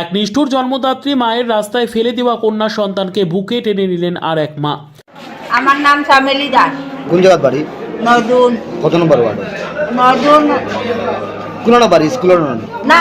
এক নিষ্ঠুর জন্মদাত্রী মায়ের রাস্তায় ফেলে দেওয়া কন্যা সন্তানকে বুকে টেনে নিলেন আর এক মা। আমার নাম চামেলি দাস। কোন বাড়ি? নদুন কত নম্বর ওয়ার্ড? নদুন কোন না বাড়ি? স্কুলের না? না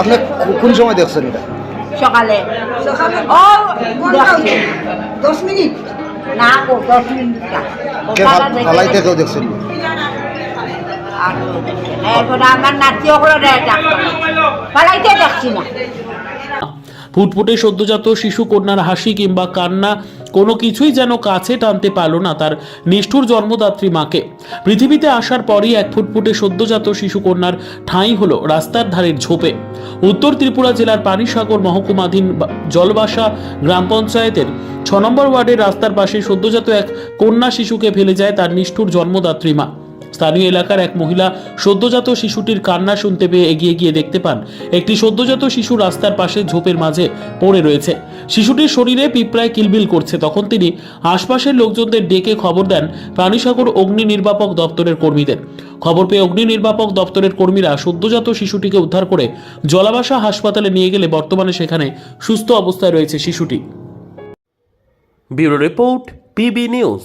আপনি কোন সময় দেখছেন এটা? সকালে। সকালে? ও দশ মিনিট। না গো দশ মিনিট দেখছেন? ফুটফুটে সদ্যজাত শিশু কন্যার হাসি কিংবা কান্না কোনো কিছুই যেন কাছে টানতে পারল না তার নিষ্ঠুর জন্মদাত্রী মাকে। পৃথিবীতে আসার পরই এক ফুটফুটে সদ্যজাত শিশু কন্যার ঠাঁই হলো রাস্তার ধারের ঝোপে। উত্তর ত্রিপুরা জেলার পানিসাগর মহকুমাধীন জলবাসা গ্রাম পঞ্চায়েতের ছ নম্বর ওয়ার্ডের রাস্তার পাশে সদ্যজাত এক কন্যা শিশুকে ফেলে যায় তার নিষ্ঠুর জন্মদাত্রী মা। স্থানীয় এলাকার এক মহিলা সদ্যজাত শিশুটির কান্না শুনতে পেয়ে এগিয়ে গিয়ে দেখতে পান। একটি সদ্যজাত শিশু রাস্তার পাশে ঝোপের মাঝে পড়ে রয়েছে। শিশুটির শরীরে পিঁপড়ায় কিলবিল করছে। তখন তিনি আশপাশের লোকজনদের ডেকে খবর দেন প্রাণীসাগর অগ্নি নির্বাপক দপ্তরের কর্মীদের। খবর পেয়ে অগ্নি নির্বাপক দপ্তরের কর্মীরা সদ্যজাত শিশুটিকে উদ্ধার করে জলাবাসা হাসপাতালে নিয়ে গেলে বর্তমানে সেখানে সুস্থ অবস্থায় রয়েছে শিশুটি। Bureau report PB news.